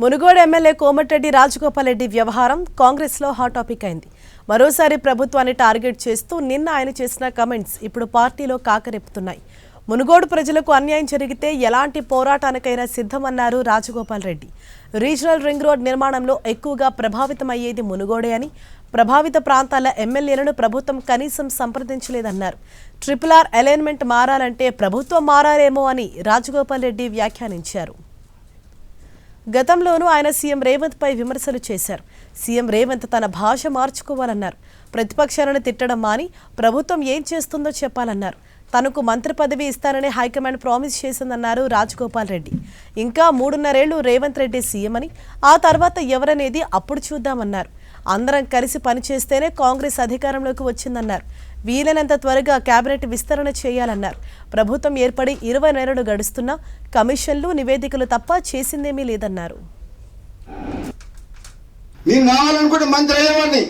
Munugode MLA Komatireddy Rajagopal Reddy వ్యవహారం కాంగ్రెస్లో hot topic అయింది. మరోసారి ప్రభుత్వాన్ని టార్గెట్ చేస్తూ నిన్న ఆయన చేసిన కమెంట్స్ ఇప్పుడు పార్టీలో కాకరెప్పుతున్నాయి మునుగోడు ప్రజలకు అన్యాయం జరిగితే ఎలాంటి పోరాటానికైనా సిద్ధమన్నారు Rajagopal Reddy. Regional ring road నిర్మాణంలో ఎక్కువగా ప్రభావితమయ్యేది మునుగోడే అని ప్రభావిత ప్రాంతాల ఎమ్మెల్యేలను ప్రభుత్వం కనీసం సంప్రదించలేదన్నారు. ట్రిపుల్ ఆర్ అలైన్మెంట్ మారాలంటే ప్రభుత్వం మారారేమో అని రాజగోపాల్ రెడ్డి వ్యాఖ్యానించారు. గతంలోనూ ఆయన సీఎం రేవంత్ పై విమర్శలు చేశారు. సీఎం రేవంత్ తన భాష మార్చుకోవాలన్నారు. ప్రతిపక్షాలను తిట్టడం మాని ప్రభుత్వం ఏం చేస్తుందో చెప్పాలన్నారు. తనకు మంత్రి పదవి ఇస్తానని హైకమాండ్ ప్రామిస్ చేసిందన్నారు రాజగోపాల్ రెడ్డి. ఇంకా మూడున్నరేళ్ళు రేవంత్ రెడ్డి సీఎం అని ఆ తర్వాత ఎవరనేది అప్పుడు చూద్దామన్నారు. అందరం కలిసి పనిచేస్తేనే కాంగ్రెస్ అధికారంలోకి వచ్చిందన్నారు. వీలైనంత త్వరగా కేబినెట్ విస్తరణ చేయాలన్నారు. ప్రభుత్వం ఏర్పడి ఇరవై నెలలు గడుస్తున్నా కమిషన్లు నివేదికలు తప్ప చేసిందేమీ లేదన్నారు. నేను కావాలనుకుంటే మంత్రి అయ్యేవాడిని.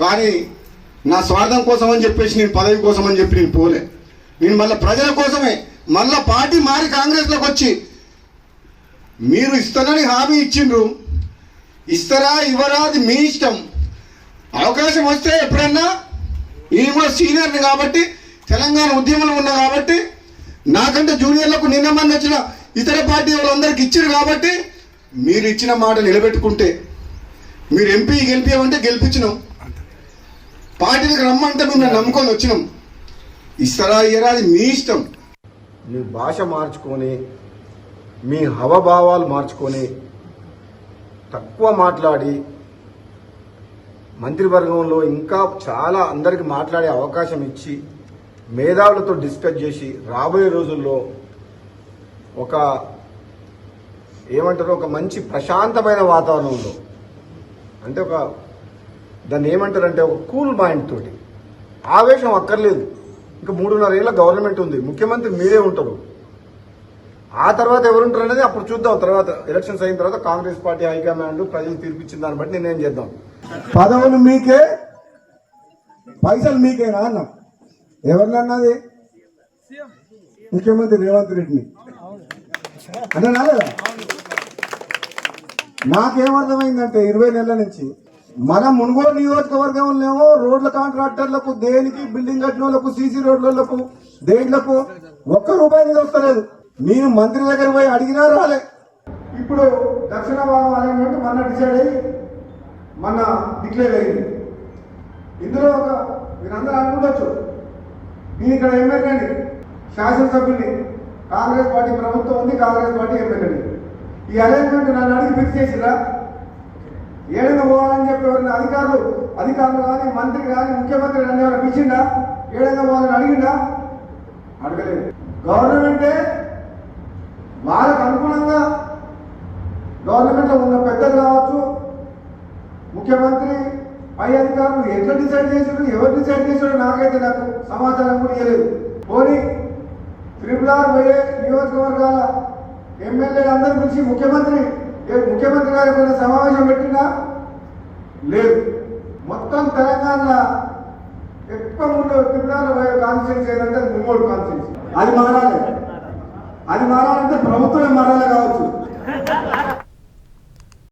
కానీ నా స్వార్థం కోసం అని చెప్పేసి నేను పదవి కోసం అని చెప్పి నేను పోలే. నేను మళ్ళీ ప్రజల కోసమే. మళ్ళీ పార్టీ మారి కాంగ్రెస్లోకి వచ్చి మీరు ఇస్తానని హామీ ఇచ్చిండ్రు. ఇస్తారా ఇవ్వరా అది మీ ఇష్టం. అవకాశం వస్తే ఎప్పుడన్నా నేను కూడా సీనియర్ని కాబట్టి తెలంగాణ ఉద్యమంలో ఉన్నా కాబట్టి నాకంటే జూనియర్లకు నిన్న మంది వచ్చిన ఇతర పార్టీ వాళ్ళందరికి ఇచ్చారు కాబట్టి మీరు ఇచ్చిన మాట నిలబెట్టుకుంటే మీరు ఎంపీ గెలిపించమంటే గెలిపించినాం. పార్టీలకు రమ్మంటే మేము నమ్ముకొని వచ్చినాం. ఇస్తారా ఇయ్యరా అది మీ ఇష్టం. మీ భాష మార్చుకొని మీ హవభావాలు మార్చుకొని తక్కువ మాట్లాడి మంత్రివర్గంలో ఇంకా చాలా అందరికి మాట్లాడే అవకాశం ఇచ్చి మేధావులతో డిస్కస్ చేసి రాబోయే రోజుల్లో ఒక ఏమంటారు ఒక మంచి ప్రశాంతమైన వాతావరణంలో అంటే ఒక దాన్ని ఏమంటారంటే ఒక కూల్ మైండ్ తోటి. ఆవేశం అక్కర్లేదు. ఇంకా మూడున్నర ఏళ్ళ గవర్నమెంట్ ఉంది. ముఖ్యమంత్రి మీరే ఉంటారు. ఆ తర్వాత ఎవరుంటారు అనేది అప్పుడు చూద్దాం. తర్వాత ఎలక్షన్స్ అయిన తర్వాత కాంగ్రెస్ పార్టీ హైకమాండ్ ప్రజలు తీర్పిచ్చిన దాన్ని బట్టి నిర్ణయం చేద్దాం. పదవులు మీకే పైసలు మీకేనా అన్న. ఎవరిని అన్నది? ముఖ్యమంత్రి రేవంత్ రెడ్డిని. అంటే నాలేదా నాకేమర్థమైందంటే ఇరవై నెలల నుంచి మన మునుగోడు నియోజకవర్గంలోనేమో రోడ్ల కాంట్రాక్టర్లకు దేనికి బిల్డింగ్ కట్టిన వాళ్ళకు సీసీ రోడ్లకు దేంట్లకు ఒక్క రూపాయి వస్తలేదు. నేను మంత్రి దగ్గర పోయి అడిగినా రాలే. ఇప్పుడు దక్షిణ భాగం అనేటువంటి మన డిసైడ్ అయ్యి మన డిక్లేర్ అయింది ఇందులో ఒక మీరందరూ అనుకుంటచ్చు నేను ఇక్కడ ఎమ్మెల్యేని శాసనసభ్యుని కాంగ్రెస్ పార్టీ ప్రభుత్వం ఉంది కాంగ్రెస్ పార్టీ ఎమ్మెల్యేని. ఈ అరేంజ్మెంట్ నన్ను అడిగి ఫిక్స్ చేసిరా ఏడైనా పోవాలని చెప్పి ఎవరైనా అధికారులు అధికారులు కానీ మంత్రి కానీ ముఖ్యమంత్రి నన్ను ఎవరైనా పిలిచిండా? ఏడైనా పోవాలని అడిగిందా అడగలేదు. గవర్నమెంటే వాళ్ళకు అనుగుణంగా గవర్నమెంట్లో ఉన్న పెద్దలు కావచ్చు ముఖ్యమంత్రి పై అధికారులు ఎట్లా డిసైడ్ చేసాడు ఎవరు డిసైడ్ చేసాడో నాకైతే నాకు సమాచారం కూడా ఇవ్వలేదు పోనీ త్రిపుల ఆర్ పోయే నియోజకవర్గాల ఎమ్మెల్యేలు అందరి గురించి ముఖ్యమంత్రి ఏ ముఖ్యమంత్రి గారి ఏమైనా సమావేశం పెట్టినా లేదు. మొత్తం తెలంగాణలో ఎక్కువ ముందు త్రిపుల్ ఆర్ పోయే కాన్స్టిట్యూన్సీ ఏదంటే అది కాన్స్టిట్యూన్సీ. అది మారాలి. అది మారాలంటే ప్రభుత్వమే మారాలి కావచ్చు.